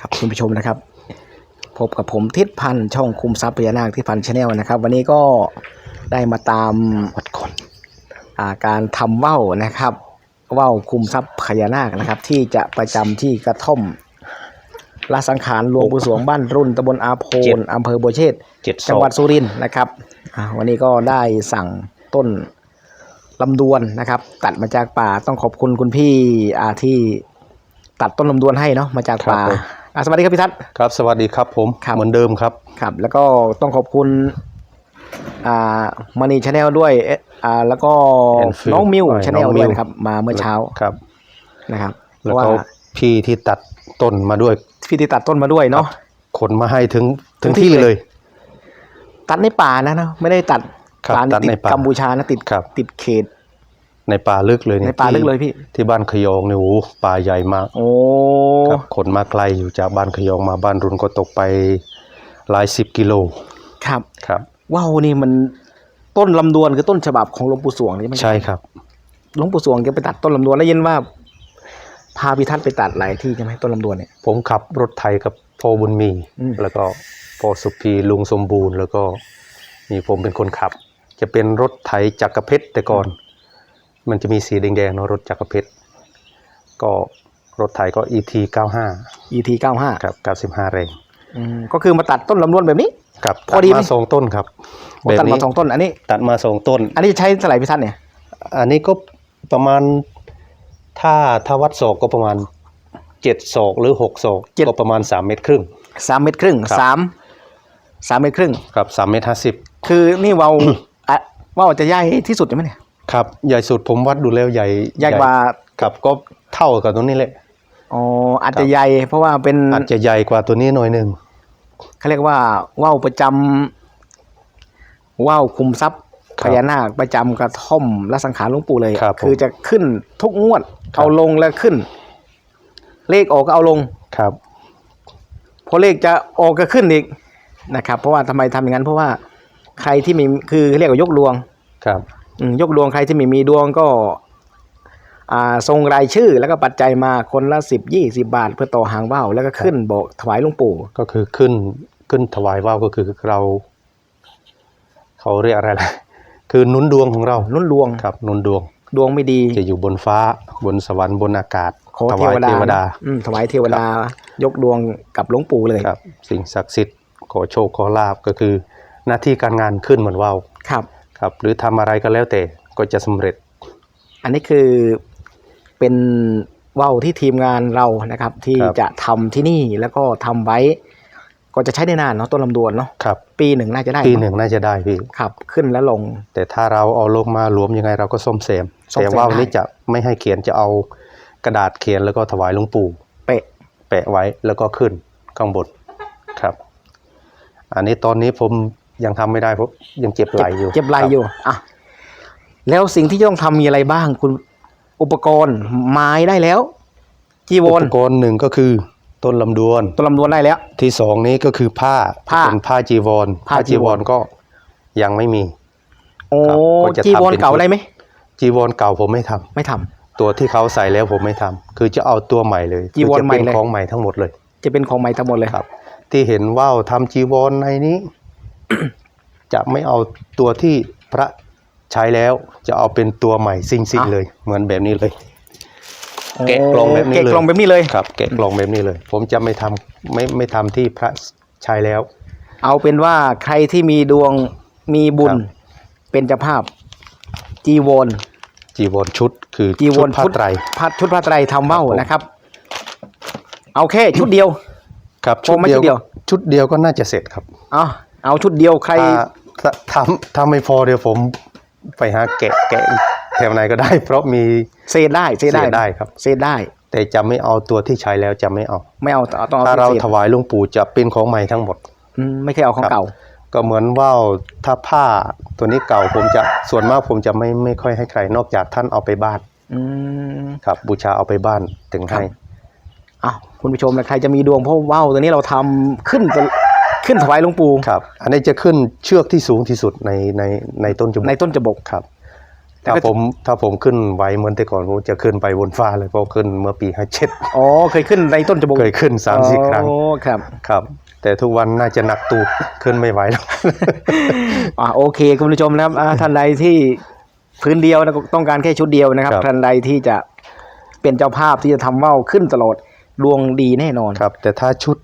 ครับคุณผู้ชมนะครับ พบกับผมทิศพันธ์ช่องคุมทรัพย์พญานาคที่พันชาแนลนะครับ วันนี้ก็ได้มาตามวัดก่อนอ่าการทำว่าวนะครับว่าวคุมทรัพย์พญานาคนะครับ ที่จะประจำที่กระท่อมละสังขารหลวงปู่สวงบ้านรุ่นตำบลอาโพเจ็ดนอำเภอบัวเชษเจ็ดจังหวัดสุรินทร์นะครับอ่าวันนี้ก็ได้สั่งต้นลำดวนนะครับ ตัดมาจากป่าต้องขอบคุณคุณพี่อ่าที่ตัดต้นลำดวนให้เนาะมาจากป่าอ่า สวัสดีครับพี่ทัศน์ครับสวัสดีครับผมครับเหมือนเดิมครับครับ แล้วก็ต้องขอบคุณอ่ามณีชาแนลด้วยเอ๊ะอ่าแล้วก็ Enfield น้องมิวอ่าชาแนลน้องมิด้วยวนะครับ มาเมื่อเช้าครับนะครับเพแล้วราะว่าก็พี่ที่ตัดต้นมาด้วย พี่ที่ตัดต้นมาด้วยเนาะขนมาให้ถึงถึถึงงที่ที่เลยเลย ตัดในป่านะเนาะไม่ได้ตัดครับป่าตัดติดในป่ากัมพูชานะติดครับติดเขต ในป่าลึกเลยในเนี่ยป่าลึกที่เลยพี่ ที่บ้านขยองเนี่ยโอ้โหป่าใหญ่มาก โอ้ครับขนมาไกลอยู่จากบ้านขยองมาบ้านรุนก็ตกไปหลายสิบกิโล ครับครับว้าวนี่มันต้นลำดวนคือต้นฉบับของหลวงปู่สวงใช่ไหมใช่ครับหลวงปู่สวงแกไปตัดต้นลำดวนแล้วยินว่า พาพิทัศน์ไปตัดหลายที่ใช่ไหมต้นลำดวนเนี่ยผมขับรถไทยกับพ่อบุญมีอืมแล้วก็พ่อสุพีลุงสมบูรณ์ แล้วก็มีผมเป็นคนขับ จะเป็นรถไถจักรเพชรแต่ก่อน มันจะมีสีแดงๆเนอะรถจักรเพชรก็รถไถก็ ET 95 ET 95ครับ95แรงอืมก็คือมาตัดต้นลำดวนแบบนี้ครับพอดีไหมตัมาสองต้นครับโอ้ตัดมาสองต้น อันนี้ ตัดมาสองต้น อันนี้ใช้สไลด์พิทัศน์เนี่ย อันนี้ก็ประมาณถ้าถ้าวัดศอกก็ประมาณเจ็ดศอกหรือหกศอกก็ประมาณสามเมตรครึ่ง สามเมตรครึ่งครับ สามสามเมตรครึ่ง ครับสามเมตรห้าสิบคือนี่เวาอะเว่าวจะใหญ่ที่สุดใช่ไหมเนี่ย ครับใหญ่สุดผมวัดดูแล้วใหญ่ใหญ่กว่าครับก็เท่ากับตัวนี้แหละอ๋ออาจจะใหญ่เพราะว่าเป็นอาจจะใหญ่กว่าตัวนี้หน่อยหนึ่งเขาเรียกว่าว่าวประจำว่าวคุมทรัพย์พญานาคประจำกระท่อมและสังขารหลวงปู่เลยครับคือจะขึ้นทุกงวดครับเอาลงแล้วขึ้น เลขออกก็เอาลงครับพอเลขจะออกก็ขึ้นอีกนะครับ เพราะว่าทำไมทำอย่างนั้น เพราะว่าใครที่มีคือเรียกว่ายกดวงครับอืม ยกดวงใครที่ไม่มีดวงก็อ่าทรงรายชื่อแล้วก็ปัจจัยมาคนละสิบยี่สิบาท เพื่อต่อหางว่าวแล้วก็ขึ้นบอกถวายหลวงปู่ ก็คือขึ้นขึ้นถวายว่าวก็คือเรา เขาเรียกอะไรล่ะคือหนุนดวงของเรานุ่นดวงครับหนุนดวง ดวงไม่ดีจะอยู่บนฟ้าบนสวรรค์บนอากาศขอถเทวายวดาเทวดาอืมถวายเทวดายกดวงกับหลวงปู่เลยครับ สิ่งศักดิ์สิทธิ์ขอโชคขอลาบก็คือ หน้าที่การงานขึ้นเหมือนว่าวครับ ครับหรือทำอะไรก็แล้วแต่ก็จะสำเร็จ อันนี้คือเป็นว่าวที่ทีมงานเรานะครับ ที่ครับจะทำที่นี่แล้วก็ทำไว้ ก็จะใช้ได้นานเนาะต้นลำดวนเนาะครับปีหนึ่งน่าจะได้ ปีหนึ่งน่าจะได้พี่ครับขึ้นแล้วลง แต่ถ้าเราเอาลงมารวมยังไงเราก็ซ่อมแซมซ่อมแซมแต่ว่าวได้นี้จะไม่ให้เขียนจะเอากระดาษเขียนแล้วก็ถวายหลวงปู่เปะแปะไว้แล้วก็ขึ้นข้างบนครับ อันนี้ตอนนี้ผม ยังทำไม่ได้เพราะยังเจ็บไหล่อยู่เจ็บไหลครับอยู่อะแล้วสิ่งที่ต้องทำมีอะไรบ้าง คุณอุปกรณ์ไม้ได้แล้วจีวอุรปกรณ์หนึ่งก็คือต้นลำดวนต้นลำดวนได้แล้ว ที่สองนี้ก็คือผ้าผ้าเป็นผ้าจีวรผ้าจีจีววรรก็ยังไม่มีโอ้ครับก็จะจีวรทำเป็นเก่าได้ไหมจีวรเก่าผมไม่ทำไม่ทำตัวที่เขาใส่แล้วผมไม่ทำคือจะเอาตัวใหม่เลยจีวรคือจะใหม่เป็นเลยของใหม่ทั้งหมดเลย จะเป็นของใหม่ทั้งหมดเลยครับ ที่เห็นว่าวทำจีวรในนี้ จะไม่เอาตัวที่พระใช้แล้วจะเอาเป็นตัวใหม่ซิ่งซิ่งอะ เลย เหมือนแบบนี้เลย แกะกล่องแบบนี้แกะเลยกล่องแบบนี้เลย ครับ แกะกล่องแบบนี้เลย ผมจะไม่ทำไม่ไม่ทำที่พระใช้แล้ว เอาเป็นว่าใครที่มีดวงมีบุญ ครับ เป็นเจ้าภาพ จีวรจีวรชุดคือจีวรชุดผ้าชุดไตรพัดชุดผ้าไตรทำเบ้าครับผม นะครับ เอาแค่ชุดเดียว ครับโอ้ไม่ชุดเดียว ชุดเดียวก็น่าจะเสร็จครับ เอา เอาชุดเดียวใคร ถ้าถ้าทำถ้าไม่พอเดี๋ยวผมไปหาแกะแกะแถวไหนก็ได้ เพราะมีเศษได้เศษได้เศษได้ครับเศษได้ แต่จะไม่เอาตัวที่ใช้แล้วจะไม่เอา ไม่เอาเอาต้องเอาถ้าเราเศษถวายหลวงปู่จะเป็นของใหม่ทั้งหมดอืมไม่เคยเอาของครับเก่า ก็เหมือนว่าวถ้าผ้าตัวนี้เก่าผมจะส่วนมากผมจะไม่ไม่ค่อยให้ใคร นอกจากท่านเอาไปบ้านอืมครับ บูชาเอาไปบ้านถึงให้อ้าวคุณผู้ชมนะใครจะมีดวงเพราะว่าวตัวนี้เราทำขึ้นตัว ขึ้นถวายหลวงปู่ครับ อันนี้จะขึ้นเชือกที่สูงที่สุดในในในต้นจุบในต้นจบกครับแต่ถ้าก็ผมถ้าผมขึ้นไหวเหมือนแต่ก่อนผมจะขึ้นไปบนฟ้าเลยเพราะขึ้นเมื่อปีห้าเจ็ดอ๋อเคยขึ้นในต้นจมูกเคยขึ้นสามสี่ครั้งโอ้ครับครับแต่ทุกวันน่าจะหนักตูดขึ้นไม่ไหวแล้วอ่าโอเคคุณผู้ชมนะครับอ่าท่านใดที่พื้นเดียวนะต้องการแค่ชุดเดียวนะครับครับท่านใดที่จะเป็นเจ้าภาพที่จะทำว่าวขึ้นตลอดดวงดีแน่นอนครับ แต่ถ้าชุด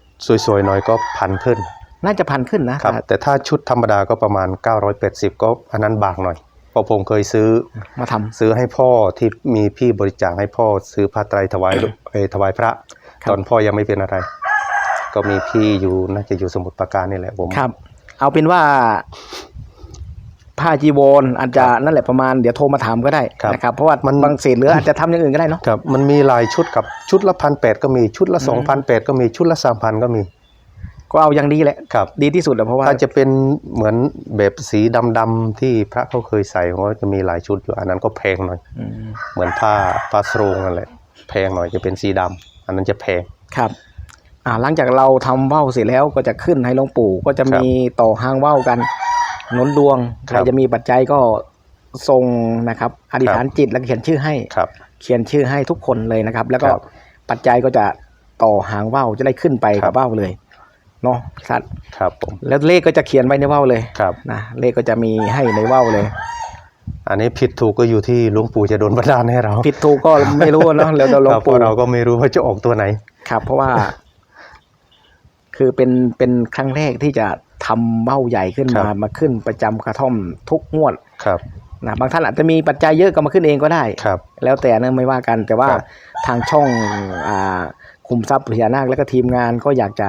สวยๆหน่อยก็พันขึ้น น่าจะพันขึ้นนะครับ แต่ถ้าชุดธรรมดาก็ประมาณ 980 ก็อันนั้นบางหน่อยเพราะผมเคยซื้อมาทำซื้อให้พ่อที่มีพี่บริจาคให้พ่อซื้อผ้าไตรถวายเอ่อถวายพระครับตอนพ่อยังไม่เป็นอะไร ก็มีพี่อยู่น่าจะอยู่สมุทรปราการนี่แหละผมครับ เอาเป็นว่าผ้าจีวรอาจจะนั่นแหละประมาณเดี๋ยวโทรมาถามก็ได้นะครับเพราะว่าบางเศษเหลืออาจจะทำอย่างอื่นก็ได้เนาะครับมันมีหลายชุดกับชุดละพันแปดก็มีชุดละอืสองพันมแปดก็มีชุดละสามพันก็มี ก็เอาอย่างดีแหละ ครับ ดีที่สุดแหละเพราะว่าถ้าจะเป็นเหมือนแบบสีดำๆที่พระเขาเคยใส่ก็จะมีหลายชุดอยู่อันนั้นก็แพงหน่อย อืมเหมือนผ้าผ้าสรงนั่นแหละแพงหน่อยจะเป็นสีดำอันนั้นจะแพง ครับ อ่าหลังจากเราทำว่าวเสร็จแล้วก็จะขึ้นให้หลวงปู่ก็จะมีต่อหางว่าวกันหนุนดวงใคครัรบจะมีปัจจัยก็ส่งนะครับอธิษฐานจิตแล้วก็เขียนชื่อให้ ครับ เขียนชื่อให้ทุกคนเลยนะครับ แล้วก็ครับปัจจัยก็จะต่อหางว่าวจะได้ขึ้นไปครักับบ ว่าวเลย เนาะครับครับผม แล้วเลขก็จะเขียนไว้ในว่าวเลยครับ นะเลขก็จะมีให้ในว่าวเลยอันนี้ผิดถูกก็อยู่ที่หลวงปู่จะโดนบันดาลให้เราผิดถูกก็ไม่รู้เนาะแล้วแต่หลวงครับเพปู่ราะเราก็ไม่รู้ว่าจะออกตัวไหน ครับ เพราะว่า คือเป็นเป็นครั้งแรกที่จะทำเบ้าใหญ่ขึ้นครัมาบมาขึ้นประจำกระท่อมทุกงวดครับนะบางท่านอาจจะมีปัจจัยเยอะก็มาขึ้นเองก็ได้ครับแล้วแต่นะไม่ว่ากัน แต่ว่าครับทางช่องอ่าคุมทรัพย์พญานาคและก็ทีมงานก็อยากจะ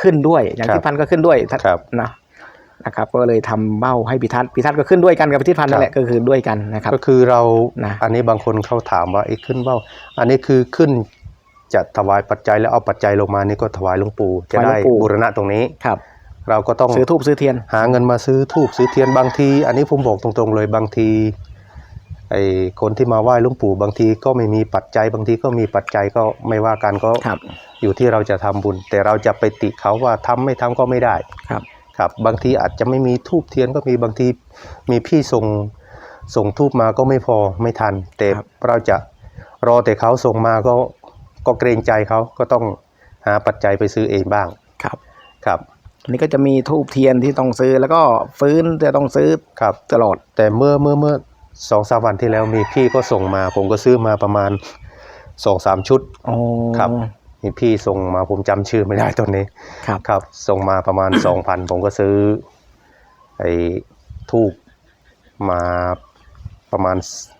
ขึ้นด้วย อย่างที่พันธุ์ก็ขึ้นด้วยทัดครับนะนะครับก็เลยทำเบ้าให้พิทัศน์พิทัศน์ก็ขึ้นด้วยกันกับพิทัศน์นั่นแหละก็คือด้วยกันนะครับ ก็คือเรานะอันนี้บางคนเขาถามว่าไอ้ขึ้นเบ้า อันนี้คือขึ้นจะถวายปัจจัยแล้วเอาปัจจัยลงมานี่ก็ถวายหลวงปู่จะได้บูรณะตรงนี้ครับเราก็ต้องซื้อทูบซื้อเทียน หาเงินมาซื้อทูบซื้อเทียนบางที อันนี้ผมบอกตรงๆเลยบางทีไอ้คนที่มาไหว้หลวงปู่บางทีก็ไม่มีปัจจัย บางทีก็มีปัจจัยก็ไม่ว่ากันก็ครับ อยู่ที่เราจะทำบุญ แต่เราจะไปติเขาว่าทำไม่ทำก็ไม่ได้ครับครับ บางทีอาจจะไม่มีทูบเทียนก็มีบางทีมีพี่ส่งส่งทูบมาก็ไม่พอไม่ทัน แต่ครับเราจะรอแต่เขาส่งมาก็ก็เกรงใจเขาก็ต้องหาปัจจัยไปซื้อเองบ้างครับครับอันนี้ก็จะมีทูบเทียนที่ต้องซื้อแล้วก็ฟื้นจะต้องซื้อครับตลอด แต่เมื่อเมื่อเมื่อสองสามวันที่แล้วมีพี่ก็ส่งมา ผมก็ซื้อมาประมาณสองสามชุดอ๋อครับ มีพี่ส่งมาผมจำชื่อไม่ได้ตอนนี้ ครับครับ ส่งมาประมาณสองพันผมก็ซื้อ ไอ้ทูบมาประมาณ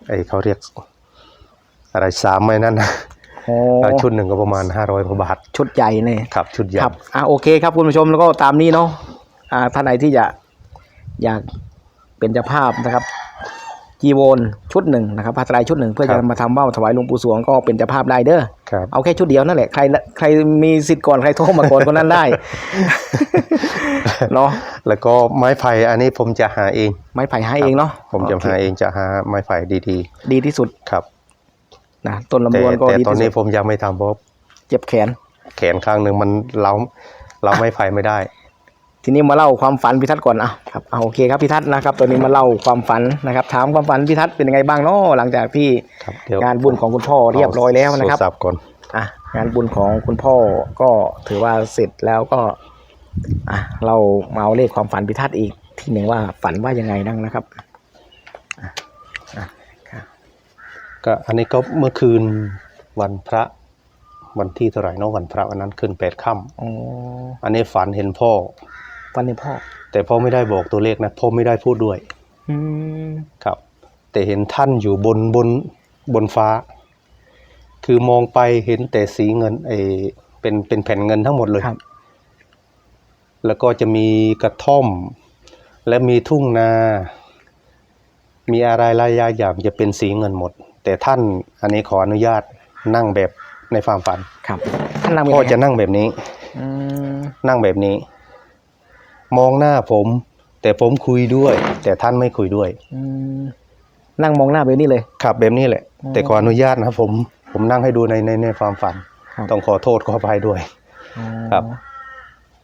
ไอ้เขาเรียก อะไรสามไม้นั่นนะโอ้แล้วชุดหนึ่งก็ประมาณห้าร้อยกว่าบาท ชุดใหญ่เนี่ยครับ ชุดใหญ่ครับอ่าโอเคครับคุณผู้ชมแล้วก็ตามนี้เนาะอ่าท่านไหนที่จะอยากเป็นเจ้าภาพนะครับจีโวนชุดหนึ่งนะครับผ้าไตรชุดหนึ่งเพื่อครัจะบมาทำเบ้าถวายหลวงปู่สวงก็เป็นเจ้าภาพได้เด้อ ครับ เอาแค่ชุดเดียวนั่นแหละใครใครมีสิทธิ์ก่อนใครโทรมาก่อนคนนั้นได้เนาะแล้วก็ไม้ไผ่อันนี้ผมจะหาเอง ไม้ไผ่ให้เองเนาะผมจะโอเคหาเองจะหาไม้ไผ่ดีดีที่สุดๆครับนะต้นลำแต่ดวนก็แต่ดีตอนที่นี้สุดผมยังไม่ทำเพราะเจ็บแขน แขนข้างหนึ่งมันเล้าเล้าไม้ไผ่ไม่ได้ ทีนี้มาเล่าความฝันพิทัศน์ก่อนอะครับเอาโอเคครับพิทัศน์นะครับตัวนี้มาเล่าความฝันนะครับ ถามความฝันพิทัศน์เป็นยังไงบ้างเนาะหลังจากที่ครับเดี๋ยวงานบุญของคุณพ่อเรียบร้อยแล้วนะครับโทศัพท์ก่อนอะงานบุญของคุณพ่อก็ถือว่าเสร็จแล้วก็อะเรามาเอาเลขความฝันพิทัศน์อีกทีหนึ่งว่าฝันว่ายังไงนั่งนะครับก็อันนี้ก็เมื่อคืนวันพระวันที่เท่าไหร่เนาะวันพระวันนั้นขึ้นแปดค่อ๋อำอันนี้ฝันเห็นพ่อ วันนี้พ่อ แต่พ่อไม่ได้บอกตัวเลขนะพ่อไม่ได้พูดด้วย อืมครับ แต่เห็นท่านอยู่บนบนบนฟ้า คือมองไปเห็นแต่สีเงินไอเป็นเป็นแผ่นเงินทั้งหมดเลยครับ แล้วก็จะมีกระท่อม และมีทุ่งนา มีอะไรหลายอย่างจะเป็นสีเงินหมด แต่ท่านอันนี้ขออนุญาตนั่งแบบในความฝัน ครับท่านนั่งพ่อเป็นไงจะนั่งแบบนี้ อืม นั่งแบบนี้ มองหน้าผม แต่ผมคุยด้วย แต่ท่านไม่คุยด้วย อืมนั่งมองหน้าแบบนี้เลย ครับแบบนี้แหละอ๋อแต่ขออนุญาตนะครับผมผมนั่งให้ดูในในในความฝัน ครับ ต้องขอโทษขออภัยด้วยอ๋อครับ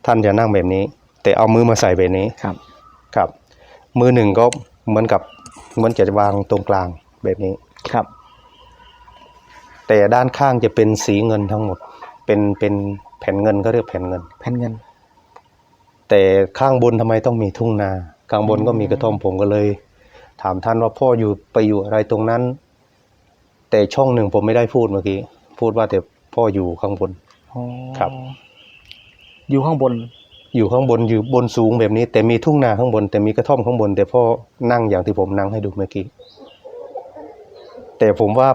ท่านจะนั่งแบบนี้ แต่เอามือมาใส่แบบนี้ครับ ครับ มือหนึ่งก็เหมือนกับเหมือนจะวางตรงกลางแบบนี้ ครับแต่ด้านข้างจะเป็นสีเงินทั้งหมด เป็นเป็นแผ่นเงินก็เรียกแผ่นเงิน แผ่นเงิน แต่ข้างบนทำไมต้องมีทุ่งนา ข้างบนก็มีกระท่อมผมก็เลย ถามท่านว่าพ่ออยู่ไปอยู่อะไรตรงนั้น แต่ช่องหนึ่งผมไม่ได้พูดเมื่อกี้พูดว่าแต่พ่ออยู่ข้างบนอ๋อครับ อยู่ข้างบน อยู่ข้างบนอยู่บนสูงแบบนี้ แต่มีทุ่งนาข้างบน แต่มีกระท่อมข้างบน แต่พ่อนั่งอย่างที่ผมนั่งให้ดูเมื่อกี้แต่ผมว่า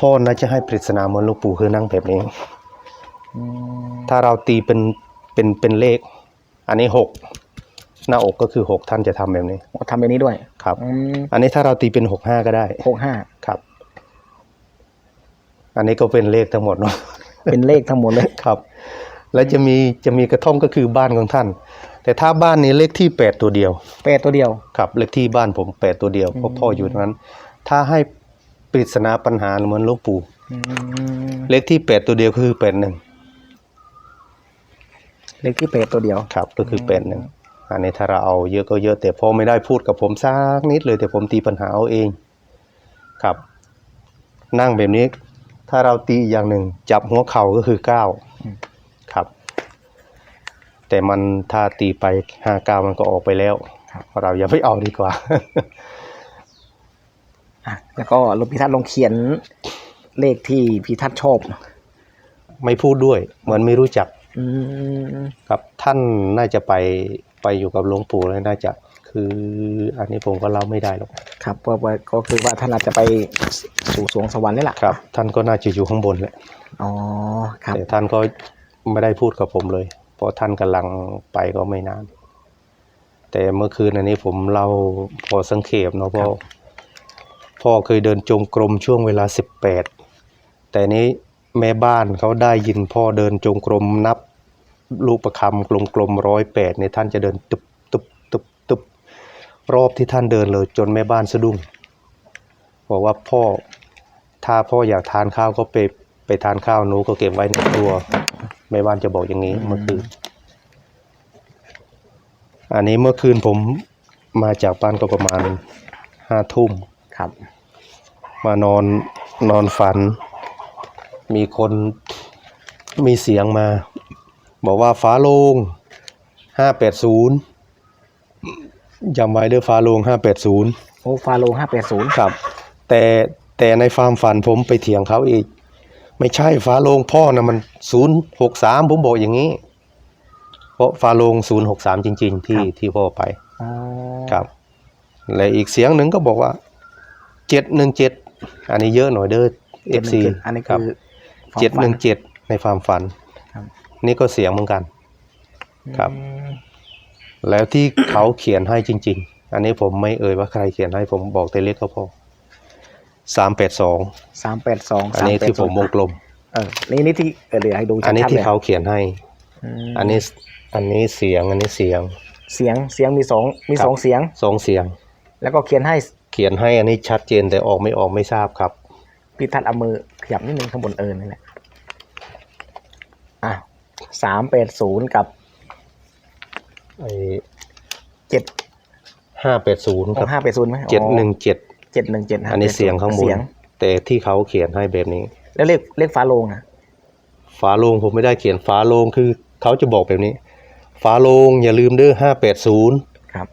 พ่อน่าจะให้ปริศนาเหมือนหลูกปู่คือนั่งแบบนี้อืมถ้าเราตีเป็นเป็นเป็นเลข อันนี้หกหน้าอกก็คือหกท่านจะทำแบบนี้ ทำแบบนี้ด้วยครับ อืมอันนี้ถ้าเราตีเป็นหกห้าก็ได้หกห้าครับ อันนี้ก็เป็นเลขทั้งหมดเนาะ เป็นเลขทั้งหมดเลย ครับ แล้วจะมีจะมีกระท่อมก็คือบ้านของท่าน แต่ถ้าบ้านนี้เลขที่แปดตัวเดียว แปดตัวเดียว ครับเลขที่บ้านผมแปดตัวเดียวเพราะพ่ออยู่ตรงนั้น ถ้าให้ปริศนาปัญหาเหมือนหลวงปู่ อืมเลขที่แปดตัวเดียวคือแปดหนึ่ง เลขที่แปดตัวเดียว ครับ ก็คือแปดหนึ่งอันนี้ถ้าเราเอาเยอะก็เยอะ แต่พ่อไม่ได้พูดกับผมสักนิดเลย แต่ผมตีปัญหาเอาเอง ครับ นั่งแบบนี้ ถ้าเราตีอีกอย่างหนึ่ง จับหัวเข่าก็คือเก้าอืมครับ แต่มันถ้าตีไปห้าเก้ามันก็ออกไปแล้วเราอย่าไปเอาดีกว่าอะแล้วก็หลวงพี่ทัศน์ลองเขียนเลขที่พี่ทัศน์ชอบ ไม่พูดด้วย เหมือนไม่รู้จักอืม ครับท่านน่าจะไปไปอยู่กับหลวงปู่แล้วน่าจะ คืออันนี้ผมก็เล่าไม่ได้หรอกครับเพราะว่าก็คือว่าท่านอาจจะไปสู่สวงสวรรค์นี่แหละครับ ท่านก็น่าจะอยู่ข้างบนแหละอ๋อครับแต่ท่านก็ไม่ได้พูดกับผมเลย เพราะท่านกำลังไปก็ไม่นาน แต่เมื่อคืนอันนี้ผมเล่าพอสังเขปเนาะพ่อพ่อเคยเดินจงกรมช่วงเวลาสิบแปดแต่นี้ แม่บ้านเขาได้ยินพ่อเดินจงกรมนับลูกประคำกลมๆร้อยแปดเนี่ยท่านจะเดินตุบตุบตุบตุบรอบที่ท่านเดินเลยจนแม่บ้านสะดุ้งบอกว่าพ่อถ้าพ่ออยากทานข้าวก็ไปไปทานข้าวหนูก็เก็บไว้ในครัวแม่บ้านจะบอกอย่างนี้เมื่อคืนอันนี้เมื่อคืนผมมาจากบ้านก็ประมาณห้าทุ่มครับ มานอนนอนฝัน มีคนมีเสียงมา บอกว่าฟ้าโลงห้าแปดศูนย์จำไว้เด้อฟ้าโลงห้าแปดศูนย์โอ้ฟาโลห้าแปดศูนย์ครับ แต่แต่ในความฝันผมไปเถียงเขาอีก ไม่ใช่ฟ้าโลงพ่อนะมันศูนย์หกสามผมบอกอย่างนี้ เพราะฟ้าโลงศูนย์หกสามจริง ๆ ที่ที่พ่อไปอ๋อครับ และอีกเสียงหนึ่งก็บอกว่าเจ็ดหนึ่งเจ็ดอันนี้เยอะหน่อยเด้อเอฟซีอันนี้ครับคือ เจ็ดหนึ่งเจ็ดในความฝัน ครับ นี่ก็เสียงเหมือนกัน ครับอืมแล้วที่เขาเขียนให้จริง ๆ อันนี้ผมไม่เอ่ยว่าใครเขียนให้ผมบอกแต่เลขเขาพอสามแปดสองสามแปดสองอันนี้ที่ผมวงกลมเออนี่นี่ที่เออเดี๋ยวให้ดูชัดๆอันนี้ที่ลยเขาเขียนให้มอันนี้อันนี้เสียงอันนี้เสียง เสียงเสียงมีสองมีครับสองเสียงสองเสียง แล้วก็เขียนให้เขียนให้อันนี้ชัดเจนแต่ออกไม่ออกไม่ทราบครับ พี่ทัศน์เอามือขยับนิดนึงข้างบนเอินนี่แหละอะสามแปดศูนย์กับไอ้เจ็ดห้าแปดศูนย์ครับห้าแปดศูนย์ไหมเจ็ดหนึ่งเจ็ดเจ็ดหนึ่งเจ็ดอันนี้เสียงข้างบนเสียงแต่ที่เขาเขียนให้แบบนี้ แล้วเลขเลขฟ้าโลงนะฝาโลงผมไม่ได้เขียนฝาโลงคือเขาจะบอกแบบนี้ ฝาโลงอย่าลืมเด้อห้าแปดศูนย์ครับ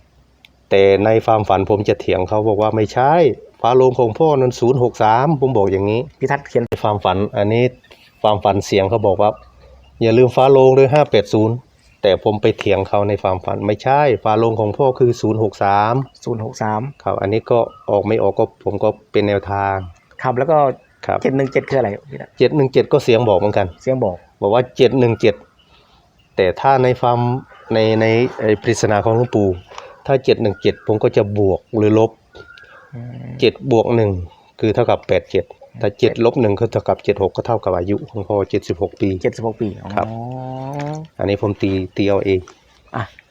แต่ในความฝันผมจะเถียงเขาบอกว่าไม่ใช่ ฝาโลงของพ่อนั้นศูนย์หกสามผมบอกอย่างนี้พี่ทัศน์เขียนในความฝัน อันนี้ความฝันเสียงเขาบอกว่า อย่าลืมฝาโลงด้วยห้าแปดศูนย์แต่ผมไปเถียงเขาในความฝันไม่ใช่ฝาโลงของพ่อคือศูนย์หกสามศูนย์หกสามครับอันนี้ก็ออกไม่ออกก็ผมก็เป็นแนวทางครับแล้วก็ครับเจ็ดหนึ่งเจ็ดคืออะไรพี่ทัศน์เจ็ดหนึ่งเจ็ดก็เสียงบอกเหมือนกัน เสียงบอก บอกว่าเจ็ดหนึ่งเจ็ดแต่ถ้าในความในในไอ้ปริศนาของหลวงปู่ถ้าเจ็ดหนึ่งเจ็ดผมก็จะบวกหรือลบอืม เจ็ดบวกหนึ่งคือเท่ากับแปดเจ็ดถ้าเจ็ดลบหนึ่งก็เท่ากับเจ็ดหกก็เท่ากับอายุของพ่อเจ็ดสิบหกปีเจ็ดสิบหกปีอ๋อครับ อันนี้ผมตีตีเอาเองอะ